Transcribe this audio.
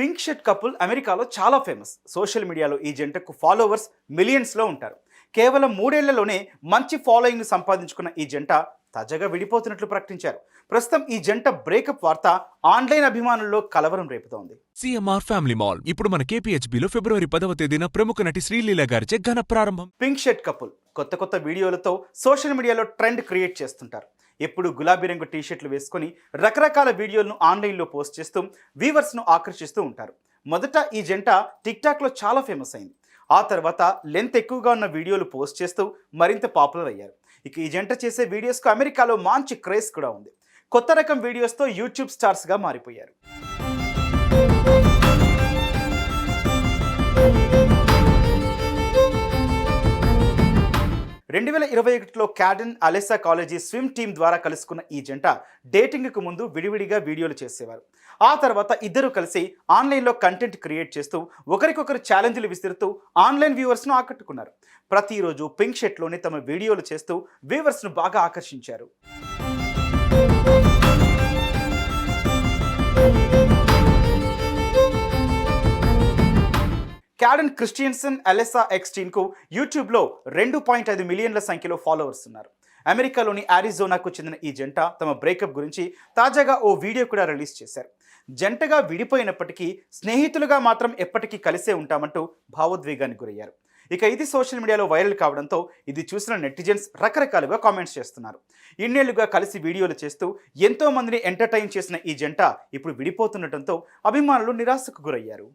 Pink shirt couple అమెరికాలో చాలా famous. Social మీడియాలో ఈ జంటకు ఫాలోవర్స్ మిలియన్స్లో ఉంటారు. కేవలం మూడేళ్ళలోనే మంచి ఫాలోయింగ్ను సంపాదించుకున్న ఈ జంట తాజాగా విడిపోతున్నట్లు ప్రకటించారు. ప్రస్తుతం ఈ జంట బ్రేకప్ వార్త ఆన్లైన్ అభిమానుల్లో కలవరం రేపుతోంది. CMR family mall. ఇప్పుడు మన కేపీహెచ్బీలో ఫిబ్రవరి పదవ తేదీన ప్రముఖ నటి శ్రీలీల గారిచే ఘన ప్రారంభం. పింక్ షర్ట్ కపుల్ కొత్త కొత్త వీడియోలతో సోషల్ మీడియాలో ట్రెండ్ క్రియేట్ చేస్తుంటారు. ఎప్పుడు గులాబీ రంగు టీషర్ట్లు వేసుకొని రకరకాల వీడియోలను ఆన్లైన్లో పోస్ట్ చేస్తూ వ్యూవర్స్ను ఆకర్షిస్తూ ఉంటారు. మొదట ఈ జంట టిక్టాక్లో చాలా ఫేమస్ అయింది. ఆ తర్వాత లెంత్ ఎక్కువగా ఉన్న వీడియోలు పోస్ట్ చేస్తూ మరింత పాపులర్ అయ్యారు. ఇక ఈ జంట చేసే వీడియోస్కు అమెరికాలో మంచి క్రేజ్ కూడా ఉంది. కొత్త రకం వీడియోస్తో యూట్యూబ్ స్టార్స్గా మారిపోయారు. రెండు వేల ఇరవై ఒకటిలో Caden Alessa college swim team ద్వారా కలుసుకున్న ఈ జంట డేటింగ్కు ముందు విడివిడిగా వీడియోలు చేసేవారు. ఆ తర్వాత ఇద్దరు కలిసి ఆన్లైన్లో కంటెంట్ క్రియేట్ చేస్తూ ఒకరికొకరు ఛాలెంజ్లు విసిరుతూ ఆన్లైన్ వ్యూవర్స్ను ఆకట్టుకున్నారు. ప్రతిరోజు పింక్ షర్ట్లోనే తమ వీడియోలు చేస్తూ వ్యూవర్స్ను బాగా ఆకర్షించారు. క్యాడన్ క్రిస్టియన్సన్ అలెసా ఎక్స్టీన్కు యూట్యూబ్లో రెండు పాయింట్ ఐదు మిలియన్ల సంఖ్యలో ఫాలోవర్స్ ఉన్నారు. అమెరికాలోని ఆరిజోనాకు చెందిన ఈ జంట తమ బ్రేకప్ గురించి తాజాగా ఓ వీడియో కూడా రిలీజ్ చేశారు. జంటగా విడిపోయినప్పటికీ స్నేహితులుగా మాత్రం ఎప్పటికీ కలిసే ఉంటామంటూ భావోద్వేగానికి గురయ్యారు. ఇక ఇది సోషల్ మీడియాలో వైరల్ కావడంతో ఇది చూసిన నెటిజన్స్ రకరకాలుగా కామెంట్స్ చేస్తున్నారు. ఇన్నేళ్ళుగా కలిసి వీడియోలు చేస్తూ ఎంతో మందిని ఎంటర్టైన్ చేసిన ఈ జంట ఇప్పుడు విడిపోతుండటంతో అభిమానులు నిరాశకు గురయ్యారు.